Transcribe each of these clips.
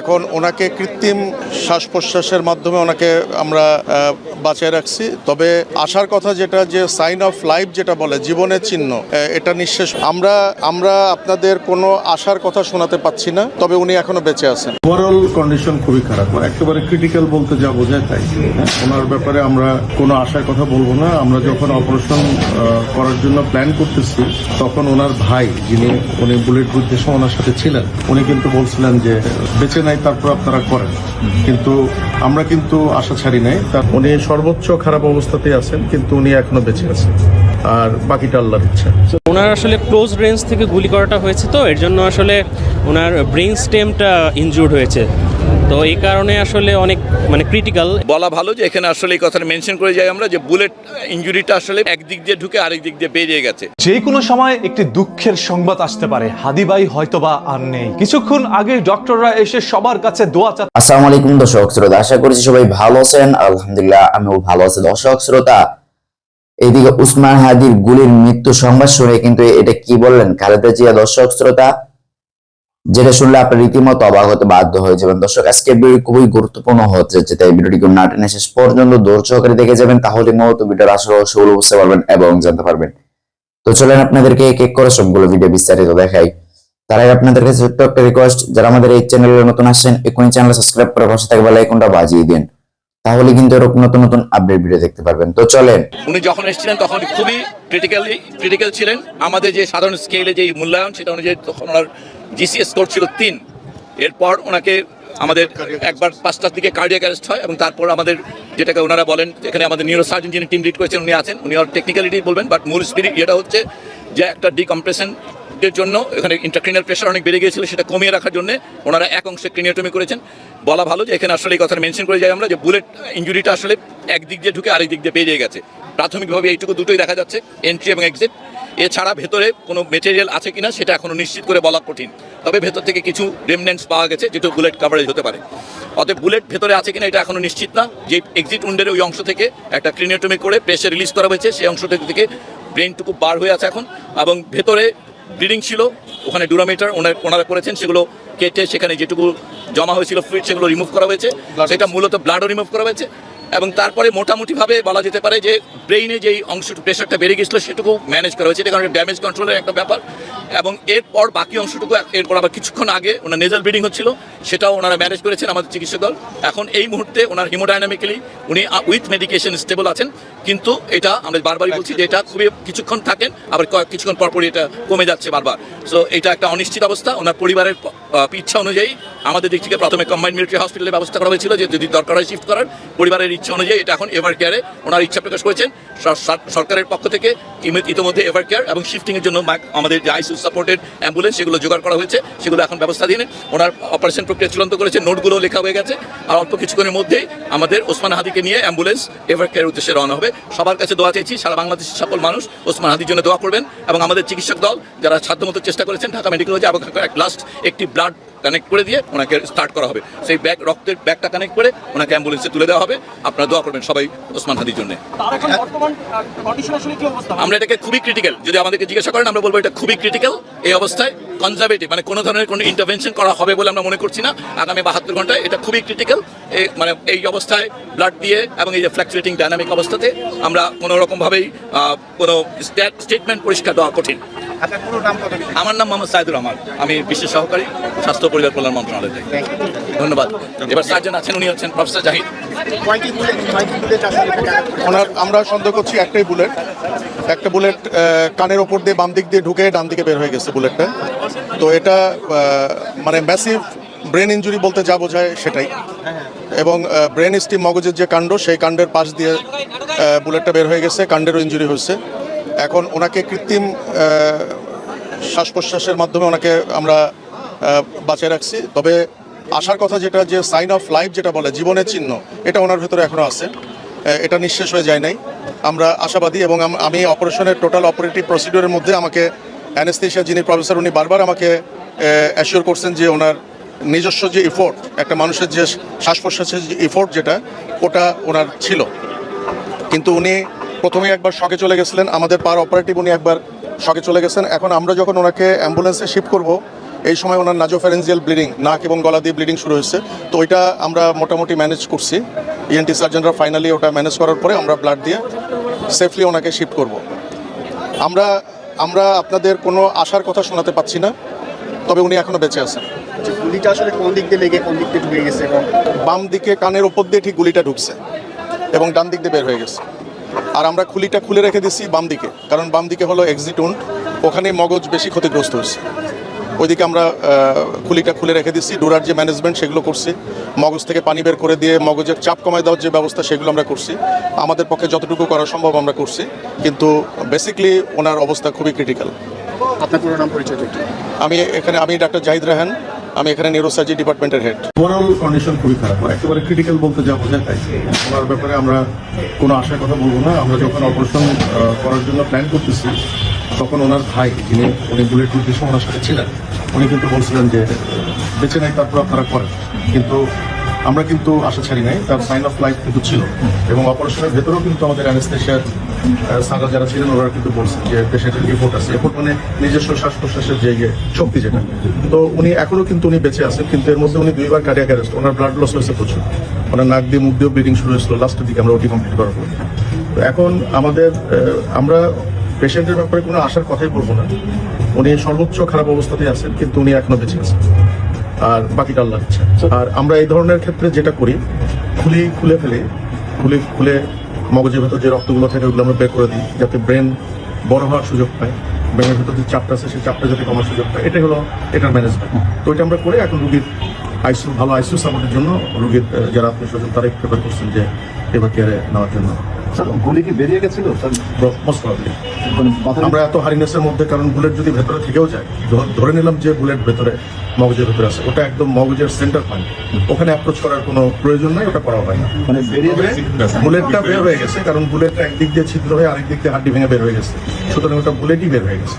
এখন ওনাকে কৃত্রিম শ্বাস প্রশ্বাসের মাধ্যমে ওনাকে আমরা বাঁচিয়ে রাখছি। তবে আসার কথা যেটা, যে সাইন অফ লাইফ যেটা বলে, জীবনের চিহ্ন এটা নিঃশেষ। আমরা আমরা আপনাদের কোনো আশার কথা শোনাতে পাচ্ছি না, তবে উনি এখনও বেঁচে আছেন। ওভারঅল কন্ডিশন খুবই খারাপ। একেবারে ক্রিটিক্যাল বলতে যা বোঝায় তাই। ওনার ব্যাপারে আমরা কোনো আশার কথা বলব না। আমরা যখন অপারেশন করার জন্য প্ল্যান করতেছি, তখন ওনার ভাই, যিনি উনি বুলেট বুদ্ধের সময় ওনার সাথে ছিলেন, উনি কিন্তু বলছিলেন যে, বেঁচে নাই, তারপর আপনারা করেন। কিন্তু আমরা কিন্তু আশা ছাড়ি নাই উনি সর্বোচ্চ খারাপ অবস্থাতেই আছেন, কিন্তু উনি এখনও বেঁচে আছেন। আর বাকিটা আল্লাহর ইচ্ছা ওনার আসলে ক্লোজ রেঞ্জ থেকে গুলি করাটা হয়েছে তো এর জন্য আসলে ওনার ব্রেন স্টেমটা ইনজুর্ড হয়েছে। তো এই কারণে আসলে অনেক মানে ক্রিটিক্যাল বলা ভালো যে এখানে আসলে এই কথাটা মেনশন করে যাই আমরা যে বুলেট ইঞ্জুরিটা আসলে একদিক দিয়ে ঢুকে আরেক দিক দিয়ে বেরিয়ে গেছে। যে কোনো সময় একটি দুঃখের সংবাদ আসতে পারে হাদিবাই হয়তোবা আর নেই। কিছুক্ষণ আগে ডক্টররা এসে সবার কাছে দোয়া চা আসসালামু আলাইকুম দর্শক শ্রোতা আশা করছি সবাই ভালো আছেন। আলহামদুলিল্লাহ আমিও ভালো আছি। দর্শক শ্রোতা এইদিকে উসমান হাদির গুলির মৃত্যু সংবাদ শুনে কিন্তু এটা কি বললেন? খালেদা জিয়া, দর্শক শ্রোতা, যেটা শুনলে আপনি রীতিমতো অবাক হতে বাধ্য হয়ে যাবেন। দর্শক, আজকে ভিডিও খুবই গুরুত্বপূর্ণ হতে যাচ্ছে তাই ভিডিওটি না টেনে শেষ পর্যন্ত ধৈর্য সহকারে দেখে যাবেন। তাহলে মূলত ভিডিওর আসলে সেগুলো বুঝতে পারবেন এবং জানতে পারবেন। তো চলেন আপনাদেরকে এক এক করে সবগুলো ভিডিও বিস্তারিত দেখাই। তার আগে আপনাদের কাছে ছোট্ট একটা রিকোয়েস্ট যারা আমাদের এই চ্যানেলে নতুন আসছেন, এখনই চ্যানেল সাবস্ক্রাইব করে পাশে থাকবে বেল আইকনটা বাজিয়ে দিন। তাহলে কিন্তু এরকম নতুন নতুন আপডেট ভিডিও দেখতে পারবেন। তো চলেন। উনি যখন এসেছিলেন তখন খুবই ক্রিটিক্যালি ক্রিটিক্যাল ছিলেন। আমাদের যে সাধারণ স্কেলে যে মূল্যায়ন, সেটা অনুযায়ী তখন ওনার জিসিএস স্কোর ছিল তিন। এরপর ওনাকে আমাদের একবার পাঁচটার দিকে কার্ডিয়াক অ্যারেস্ট হয় এবং তারপর আমাদের যেটাকে ওনারা বলেন, এখানে আমাদের নিউরো সার্জন যিনি টিম লিড করেছেন, উনি আছেন। উনি আর টেকনিক্যালিটি বলবেন বাট মূল স্পিরিট যেটা হচ্ছে যে একটা ডিকম্প্রেশন এর জন্য এখানে ইন্টারক্রিনাল প্রেশার অনেক বেড়ে গিয়েছিল, সেটা কমিয়ে রাখার জন্য ওনারা এক অংশে ক্রিনিওটমি করেছেন। বলা ভালো যে এখানে আসলে এই কথাটা মেনশন করে যাই আমরা যে বুলেট ইঞ্জুরিটা আসলে একদিক দিয়ে ঢুকে আরেক দিক দিয়ে বেরিয়ে গেছে। প্রাথমিকভাবে এইটুকু দুটোই দেখা যাচ্ছে এন্ট্রি এবং এক্সিট এছাড়া ভেতরে কোনো মেটেরিয়াল আছে কিনা সেটা এখনও নিশ্চিত করে বলা কঠিন। তবে ভেতর থেকে কিছু রেমনেন্টস পাওয়া গেছে যেটা বুলেট কাভারেজ হতে পারে। অতএব বুলেট ভেতরে আছে কিনা এটা এখনও নিশ্চিত না। যে এক্সিট উন্ডের ওই অংশ থেকে একটা ক্রিনিওটমি করে প্রেশার রিলিজ করা হয়েছে, সেই অংশ থেকে ব্রেনটুকু বার হয়ে আছে এখন। এবং ভেতরে ব্লিডিং ছিল ওখানে ডুরামিটার ওনারা ওনারা করেছেন সেগুলো কেটে সেখানে যেটুকু জমা হয়েছিল ফ্লুইড সেগুলো রিমুভ করা হয়েছে। সেটা মূলত ব্লাডও রিমুভ করা হয়েছে। এবং তারপরে মোটামুটিভাবে বলা যেতে পারে যে ব্রেইনে যেই অংশ প্রেশারটা বেড়ে গেছিল সেটুকু ম্যানেজ করা হয়েছে। এটা কারণে ড্যামেজ কন্ট্রোলের একটা ব্যাপার। এবং এরপর বাকি অংশটুকু এরপর আবার কিছুক্ষণ আগে ওনার নেজাল ব্লিডিং হচ্ছিল সেটাও ওনারা ম্যানেজ করেছেন আমাদের চিকিৎসক দল। এখন এই মুহূর্তে ওনার হিমোডাইনামিক্যালি উনি উইথ মেডিকেশন স্টেবল আছেন। কিন্তু এটা আমরা বারবারই বলছি যে এটা খুবই কিছুক্ষণ থাকেন, আবার কয়েক- কিছুক্ষণ পরপরই এটা কমে যাচ্ছে বারবার। সো এটা একটা অনিশ্চিত অবস্থা। ওনার পরিবারের ইচ্ছা অনুযায়ী আমাদের দিক থেকে প্রথমে কম্বাইন্ড মিলিটারি হসপিটালে ব্যবস্থা করা হয়েছিল যে যদি দরকার হয় শিফট করার, পরিবারের ইচ্ছা অনুযায়ী এটা এখন এভার কেয়ারে ওনার ইচ্ছা প্রকাশ করেছেন। সর- সর- সরকারের পক্ষ থেকে ইতিমধ্যে এভার কেয়ার এবং শিফটিংয়ের জন্য আমাদের যে আইসিউ সাপোর্টেড অ্যাম্বুলেন্স সেগুলো জোগাড় করা হয়েছে, সেগুলো এখন ব্যবস্থা দিয়ে ওনার অপারেশন প্রক্রিয়া চূড়ান্ত করেছে, নোটগুলো লেখা হয়ে গেছে। আর অল্প কিছুক্ষণের মধ্যেই আমাদের ওসমান হাদিকে নিয়ে অ্যাম্বুলেন্স এভার কেয়ার উদ্দেশ্যে রওনা হবে। সবার কাছে দোয়া চেয়েছি সারা বাংলাদেশের সকল মানুষ ওসমান হাদির জন্য দোয়া করবেন এবং আমাদের চিকিৎসক দল যারা সাধ্যমতো চেষ্টা করেছেন, ঢাকা মেডিকেল কলেজে আবার লাস্ট একটি ব্লাড কানেক্ট করে দিয়ে ওনাকে স্টার্ট করা হবে। সেই ব্যাগ রক্তের ব্যাগটা কানেক্ট করে ওনাকে অ্যাম্বুলেন্সে তুলে দেওয়া হবে। আপনারা দোয়া করবেন সবাই ওসমান হাদির জন্য। আমরা এটাকে খুবই ক্রিটিক্যাল যদি আমাদেরকে জিজ্ঞাসা করেন আমরা বলব এটা খুবই ক্রিটিক্যাল এই অবস্থায় কনজারভেটিভ মানে কোনো ধরনের কোনো ইন্টারভেনশন করা হবে বলে আমরা মনে করছি না। আগামী বাহাত্তর ঘন্টায় এটা খুবই ক্রিটিক্যাল মানে এই অবস্থায় ব্লাড দিয়ে এবং এই যে ফ্ল্যাকচুয়েটিং ডাইনামিক অবস্থাতে আমরা কোনো রকমভাবেই আহ, কোনো স্টেটমেন্ট পরিষ্কার দেওয়া কঠিন। আমার নাম মোহাম্মদ সাইদুর রহমান। আমি বিশেষ সহকারী স্বাস্থ্য পরিবার কল্যাণ মন্ত্রণালয় থেকে ধন্যবাদ। এবার সার্জন আছেন উনি হচ্ছেন প্রফেসর জাহিদ। ওনার আমরা সন্দেহ করছি একটাই বুলেট। একটা বুলেট কানের ওপর দিয়ে বাম দিক দিয়ে ঢুকে ডান দিকে বের হয়ে গেছে বুলেটটা। তো এটা মানে ম্যাসিভ ব্রেন ইঞ্জুরি বলতে যা বোঝায় সেটাই। এবং ব্রেন স্টিম মগজের যে কাণ্ড সেই কাণ্ডের পাশ দিয়ে বুলেটটা বের হয়ে গেছে কাণ্ডেরও ইঞ্জুরি হয়েছে। এখন ওনাকে কৃত্রিম শ্বাস প্রশ্বাসের মাধ্যমে ওনাকে আমরা বাঁচিয়ে রাখছি। তবে আসার কথা যেটা, যে সাইন অফ লাইফ যেটা বলে, জীবনের চিহ্ন, এটা ওনার ভেতরে এখনও আছে। এটা নিঃশেষ হয়ে যায় নাই। আমরা আশাবাদী এবং আমি অপারেশনের টোটাল অপারেটিভ প্রসিডিওরের মধ্যে আমাকে অ্যানেস্থেশিয়া যিনি প্রফেসর উনি বারবার আমাকে অ্যাসিওর করছেন যে ওনার নিজস্ব যে ইফোর্ট একটা মানুষের যে শ্বাস প্রশ্বাসের যে ইফোর্ট যেটা, ওটা ওনার ছিল। কিন্তু উনি প্রথমে একবার শকে চলে গেছিলেন। আমাদের পার অপারেটিভ উনি একবার শকে চলে গেছেন। এখন আমরা যখন ওনাকে অ্যাম্বুলেন্সে শিফট করব এই সময় ওনার নাজোফারেন্সিয়াল ব্লিডিং নাক এবং গলা দিয়ে ব্লিডিং শুরু হয়েছে। তো ওইটা আমরা মোটামুটি ম্যানেজ করছি। ইএনটি সার্জনরা ফাইনালি ওটা ম্যানেজ করার পরে আমরা ব্লাড দিয়ে সেফলি ওনাকে শিফট করব। আমরা আমরা আপনাদের কোনো আশার কথা শোনাতে পাচ্ছি না তবে উনি এখনও বেঁচে আছেন। যে গুলিটা আসলে কোন দিক দিয়ে লেগে কোন দিক দিয়ে ঢুকে গেছে এবং বাম দিকে কানের ওপর দিয়ে ঠিক গুলিটা ঢুকছে এবং ডান দিক দিয়ে বের হয়ে গেছে। আর আমরা খুলিটা খুলে রেখে দিচ্ছি বাম দিকে। কারণ বাম দিকে হলো এক্সিট উন্ড ওখানে মগজ বেশি ক্ষতিগ্রস্ত হয়েছে ওইদিকে আমরা খুলিটা খুলে রেখে দিচ্ছি ডোরার যে ম্যানেজমেন্ট সেগুলো করছি। মগজ থেকে পানি বের করে দিয়ে মগজের চাপ কমায় দেওয়ার যে ব্যবস্থা সেগুলো আমরা করছি। আমাদের পক্ষে যতটুকু করা সম্ভব আমরা করছি। কিন্তু বেসিকলি ওনার অবস্থা খুবই ক্রিটিক্যাল আপনার পুরো নাম পরিচয় আমি এখানে আমি ডাক্তার জাহিদ রাহান আমি এখানে নিউরোসার্জি ডিপার্টমেন্টের হেড ওভারঅল কন্ডিশন খুবই খারাপ। একেবারে ক্রিটিক্যাল বলতে যা বোঝায় তাই। ওনার ব্যাপারে আমরা কোনো আশার কথা বলব না। আমরা যখন অপারেশন করার জন্য প্ল্যান করতেছি, তখন ওনার ভাই, যিনি উনি বুলেট প্রুফ ওনার সাথে ছিলেন, উনি কিন্তু বলছিলেন যে বেঁচে নেয় তারপর আপনারা করেন। কিন্তু আমরা কিন্তু আশা ছাড়ি নাই তার সাইন অফ লাইফ কিন্তু ছিল। এবং অপারেশনের ভেতরেও কিন্তু আমাদের অ্যানেস্থেশিয়ার সারা যারা ছিলেন ওরা কিন্তু বলছেন যে পেশেন্টের রিপোর্ট আছে। রিপোর্ট মানে নিজস্ব শ্বাস প্রশ্বাসের যে ইয়ে, শক্তি যেটা। তো উনি এখনও কিন্তু উনি বেঁচে আছেন কিন্তু এর মধ্যে উনি দুইবার কার্ডিয়াক অ্যারেস্ট ওনার ব্লাড লস হয়েছে প্রচুর। ওনার নাক দিয়ে মুখ দিয়েও ব্লিডিং শুরু হয়েছিল লাস্টের দিকে আমরা ওটি কমপ্লিট করার পর। তো এখন আমাদের আমরা পেশেন্টের ব্যাপারে কোনো আশার কথাই বলব না। উনি সর্বোচ্চ খারাপ অবস্থাতেই আছেন কিন্তু উনি এখনও বেঁচে আছেন। আর বাকিটা আল্লাহ ইচ্ছা আর আমরা এই ধরনের ক্ষেত্রে যেটা করি খুলি খুলে ফেলে। খুলে খুলে মগজের ভেতর যে রক্তগুলো থাকে ওগুলো আমরা বের করে দিই যাতে ব্রেন বড় হওয়ার সুযোগ পায়। ব্রেনের ভেতর যে চাপটা আছে সেই চাপটা যাতে কমার সুযোগ পায়। এটাই হলো এটার ম্যানেজমেন্ট তো এটা আমরা করে এখন রুগীর আইসিউ ভালো আইসিউ সাপোর্টের জন্য রুগীর যারা আত্মীয় স্বজন তারাই প্রেফার করছেন যে এবার কেয়ারে নেওয়ার জন্য। গুলি কি বেরিয়ে গেছিল? মানে আমরা এত হারিনেসের মধ্যে কারণ বুলেট যদি ভেতরে থেকেও যায় ধরে নিলাম যে বুলেট ভেতরে মগজের ভেতরে আছে। ওটা একদম মগজের সেন্টার পয়েন্ট ওখানে অ্যাপ্রোচ করার কোনো প্রয়োজন নাই ওটা করা হয় না। মানে বেরিয়ে বুলেটটা বের হয়ে গেছে কারণ বুলেটটা একদিক দিয়ে ছিদ্র হয়ে আরেক দিক দিয়ে হাড্ডি ভেঙে বের হয়ে গেছে। সুতরাং ওটা বুলেটই বের হয়ে গেছে।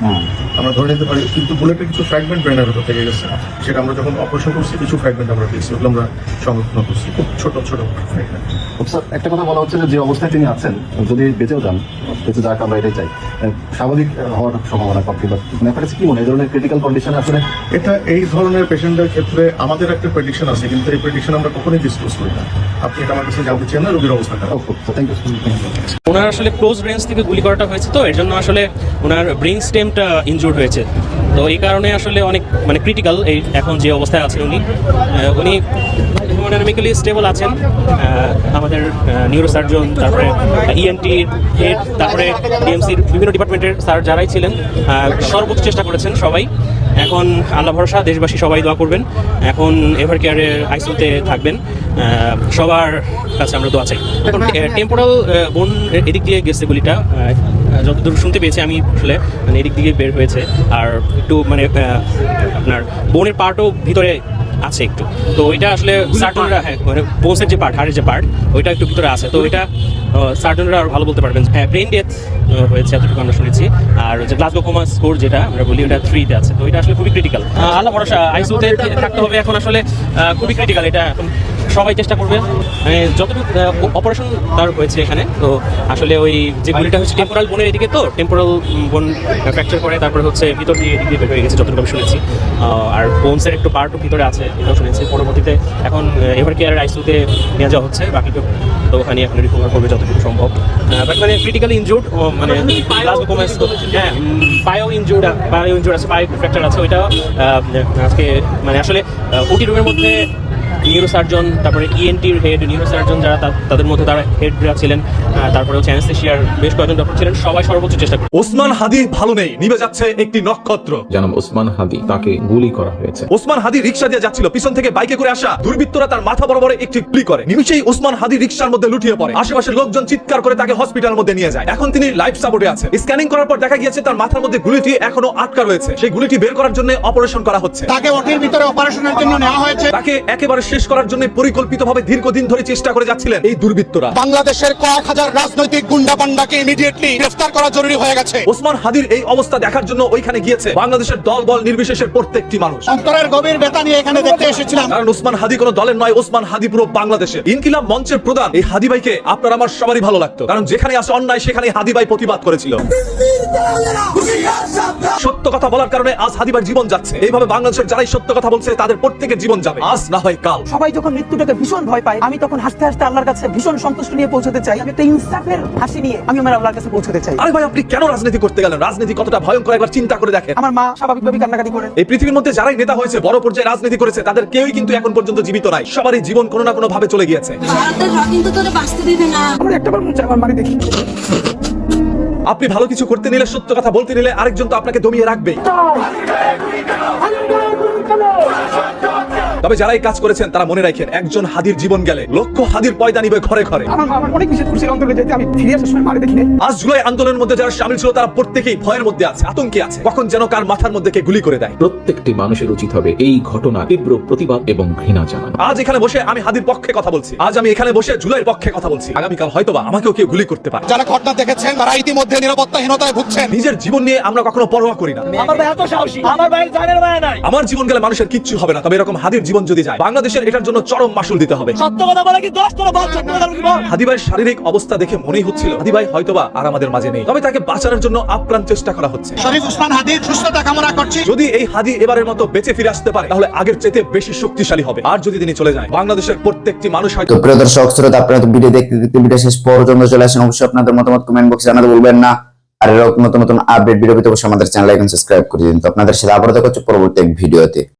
আমরা ধরে নিতে পারি কিন্তু বুলেটের কিছু ফ্র্যাগমেন্ট ব্রেনের ভেতর থেকে গেছে। সেটা আমরা যখন অপারেশন করছি কিছু ফ্র্যাগমেন্ট আমরা পেয়েছি ওগুলো আমরা সংরক্ষণ করছি। খুব ছোট ছোট একটা কথা বলা হচ্ছে যে অবস্থায় তিনি আছেন যদি বেঁচেও যান বেঁচে যাক আমরা এটাই চাই। স্বাভাবিক হওয়ার সম্ভাবনা কম কিন্তু মানে আপনার কাছে কি মনে হয়? এই ধরনের ক্রিটিক্যাল কন্ডিশনে আসলে এটা এই ধরনের পেশেন্টের ক্ষেত্রে আমাদের একটা প্রেডিকশন আছে কিন্তু এই প্রেডিকশন আমরা কখনোই ডিসক্লোজ করি না। আপনি এটা আমার কাছে জানতে চান না রোগীর অবস্থা খারাপ। থ্যাংক ইউ ওনার আসলে ক্লোজ রেঞ্জ থেকে গুলি করাটা হয়েছে তো এর জন্য আসলে ওনার ব্রেন স্টেমটা ইনজুর্ড হয়েছে। তো এই কারণে আসলে অনেক মানে ক্রিটিক্যাল এই এখন যে অবস্থায় আছেন উনি। উনি হেমোডাইনামিক্যালি স্টেবল আছেন। আমাদের নিউরোসার্জন তারপরে ইএনটি হেড তারপরে ডিএমসির বিভিন্ন ডিপার্টমেন্টের স্যার যারাই ছিলেন সর্বোচ্চ চেষ্টা করেছেন সবাই। এখন আল্লাহ ভরসা, দেশবাসী সবাই দোয়া করবেন। এখন এভার কেয়ারের আইসিউতে থাকবেন। সবার কাছে আমরা দোয়া চাই। টেম্পোরাল বোন এদিক দিয়ে গেছে গুলিটা। যতদূর শুনতে পেয়েছি আমি আসলে মানে এদিক দিকে বের হয়েছে। আর একটু মানে আপনার বোনের পার্টও ভিতরে আছে একটু। তো ওইটা আসলে সার্টনরা হ্যাঁ মানে যে পার্ট হাড়ের যে পার্ট ওইটা একটু ভিতরে আছে। তো ওইটা সার্টনরা আর ভালো বলতে পারবেন। হ্যাঁ ব্রেন ডেথ হয়েছে এতটুকু আমরা শুনেছি। আর যে গ্লাসগো কোমা স্কোর যেটা আমরা বলি ওটা থ্রিতে আছে। তো ওইটা আসলে খুবই ক্রিটিক্যাল আল্লাহ ভরসা আইসিউতে থাকতে হবে। এখন আসলে খুবই ক্রিটিক্যাল এটা এখন সবাই চেষ্টা করবে। মানে যতটুকু অপারেশন তার হয়েছে এখানে তো আসলে ওই যে গুলিটা হচ্ছে টেম্পোরাল বোনের এদিকে তো টেম্পোরাল বোন ফ্র্যাকচার করে তারপরে হচ্ছে ভিতর দিয়ে এদিক দিয়ে বের হয়ে গেছে যতটুকু আমি শুনেছি। আর বোনসের একটু পার্টও ভিতরে আছে এটাও শুনেছি। পরবর্তীতে এখন এভার কেয়ারের আইসিউতে নিয়ে যাওয়া হচ্ছে বাকিটুকু তো ওখানে এখন রিকভার করবে যতটুকু সম্ভব। বাট মানে ক্রিটিক্যালি ইনজুর্ড মানে হ্যাঁ পায়েও ইনজুর্ড পায়েও ইনজুর্ড আছে পায়ে ফ্র্যাকচার আছে ওইটা আজকে মানে আসলে ওটি রুমের মধ্যে নিউরো সার্জন তারপরে ইএনটির হেড নিউরো সার্জন যারা তাদের মধ্যে তারা হেডরা ছিলেন তারপরে হচ্ছে অ্যানেস্থেশিয়ার বেশ কয়েকজন ডক্টর ছিলেন সবাই সর্বোচ্চ চেষ্টা করে ওসমান হাদি ভালো নেই নিভে যাচ্ছে একটি নক্ষত্র। জনাব ওসমান হাদি তাকে গুলি করা হয়েছে। ওসমান হাদি রিক্সা দিয়ে যাচ্ছিল পিছন থেকে বাইকে করে আসা দুর্বৃত্তরা তার মাথা বরাবর একটি গুলি করে। নিমিশেই ওসমান হাদি রিক্সার মধ্যে লুটিয়ে পড়ে। আশেপাশের লোকজন চিৎকার করে তাকে হসপিটালের মধ্যে নিয়ে যায়। এখন তিনি লাইফ সাপোর্টে আছে। স্ক্যানিং করার পর দেখা গিয়েছে তার মাথার মধ্যে গুলিটি এখনও আটকা রয়েছে। সেই গুলিটি বের করার জন্য অপারেশন করা হচ্ছে। তাকে ওটির ভিতরে অপারেশনের জন্য নেওয়া হয়েছে। তাকে একেবারে শেষ করার জন্য পরিকল্পিতভাবে দীর্ঘদিন ধরে চেষ্টা করে যাচ্ছিলেন এই দুর্বৃত্তরা। বাংলাদেশের কয়েক হাজার রাজনৈতিক গুন্ডা পান্ডাকে ইমিডিয়েটলি গ্রেফতার করা জরুরি হয়ে গেছে। ওসমান হাদির এই অবস্থা দেখার জন্য ওইখানে গিয়েছে। বাংলাদেশের দল বল নির্বিশেষের প্রত্যেকটি মানুষ। অন্তরের গভীর বেতা নিয়ে এখানে দেখতে এসেছিলাম। কারণ ওসমান হাদি কোনো দলের নয় ওসমান হাদি পুরো বাংলাদেশের ইনকিলাব মঞ্চের প্রধান এই হাদি ভাইকে আপনার আমার সবারই ভালো লাগতো। কারণ যেখানে আসে অন্যায় সেখানে হাদি ভাই প্রতিবাদ করেছিল। সত্য কথা বলার কারণে আজ হাদিবার জীবন যাচ্ছে। এইভাবে বাংলাদেশের যারাই সত্য কথা বলছে তাদের প্রত্যেকের জীবন যাবে। আজ না হয় কাল। সবাই যখন মৃত্যুটাকে ভীষণ ভয় পায় আমি তখন হাসতে হাসতে আল্লাহর কাছে ভীষণ সন্তুষ্ট নিয়ে পৌঁছতে চাই। আমি একটা ইনসাফের হাসি নিয়ে আমি আমার আল্লাহর কাছে পৌঁছতে চাই। আরে ভাই আপনি কেন রাজনীতি করতে গেলেন? রাজনীতি কতটা ভয়ঙ্কর একবার চিন্তা করে দেখেন। আমার মা স্বাভাবিকভাবে কান্নাকাটি করেন। এই পৃথিবীর মধ্যে যারাই নেতা হয়েছে বড় পর্যায়ে রাজনীতি করেছে তাদের কেউই কিন্তু এখন পর্যন্ত জীবিত নাই। সবারই জীবন কোনো না কোনো ভাবে চলে গিয়েছে। কিন্তু তোরে বাঁচতে দিবে না। আমার একটাবার চায় আমার বাড়ি দেখি। আপনি ভালো কিছু করতে নিলে সত্য কথা বলতে নিলে আরেকজন তো আপনাকে দমিয়ে রাখবেই। তবে যারা এই কাজ করেছেন তারা মনে রাখেন একজন হাদির জীবন গেলে লক্ষ হাদির পয়দা নিবে ঘরে ঘরে। অনেক নিষেধ করছে অন্তরে যেতে আমি ফিরে আসার সময় বাড়ি দেখি আজ জুলাই আন্দোলনের মধ্যে যারা সামিল ছিল তারা প্রত্যেকেই ভয়ের মধ্যে আছে আতঙ্কে আছে। কখন যেন কার মাথার মধ্যে কে গুলি করে দেয়। প্রত্যেকটি মানুষের উচিত হবে এই ঘটনা তীব্র প্রতিবাদ এবং ঘৃণা জানানো। আজ এখানে বসে আমি হাদির পক্ষে কথা বলছি। আজ আমি এখানে বসে জুলাইয়ের পক্ষে কথা বলছি। আগামীকাল হয়তোবা আমাকেও কেউ গুলি করতে পারে। যারা ঘটনা দেখেছেন তারা ইতিমধ্যে নিরাপত্তাহীনতায় ভুগছেন। নিজের জীবন নিয়ে আমরা কখনো পরোয়া করি না। আমার ভাই এত সাহসী। আমার ভাইয়ের জানের মায়া নাই। আমার জীবন গেলে মানুষের কিচ্ছু হবে না। তবে এরকম হাদির জীবন যদি যায় বাংলাদেশের এটার জন্য চরম মাসুল দিতে হবে। সত্য কথা বলে কি দশ তোর শারীরিক অবস্থা দেখে মনেই হচ্ছিল হাদিভাই হয়তোবা আর আমাদের মাঝে নেই। তবে তাকে বাঁচানোর জন্য আপ্রাণ চেষ্টা করা হচ্ছে। শরীফ উসমান হাদির সুস্থতা কামনা করছি। যদি এই হাদি এবারের মতো বেঁচে ফিরে আসতে পারে তাহলে আগের চেয়ে বেশি শক্তিশালী হবে। আর যদি তিনি চলে যায় বাংলাদেশের প্রত্যেকটি মানুষ হয়তো প্রিয় দর্শক শ্রোতা আপনারা তো ভিডিও দেখতে দেখতে ভিডিও শেষ পর্যন্ত চলে আসেন। অবশ্যই আপনাদের মতামত কমেন্ট বক্সে জানাতে বলবেন না। আর এরকম নতুন নতুন আপডেট ভিডিও পেতে অবশ্যই আমাদের চ্যানেল আইকন সাবস্ক্রাইব করে দিন। তো আপনাদের সাথে আবার দেখা হচ্ছে পরবর্তী এক ভিডিওতে।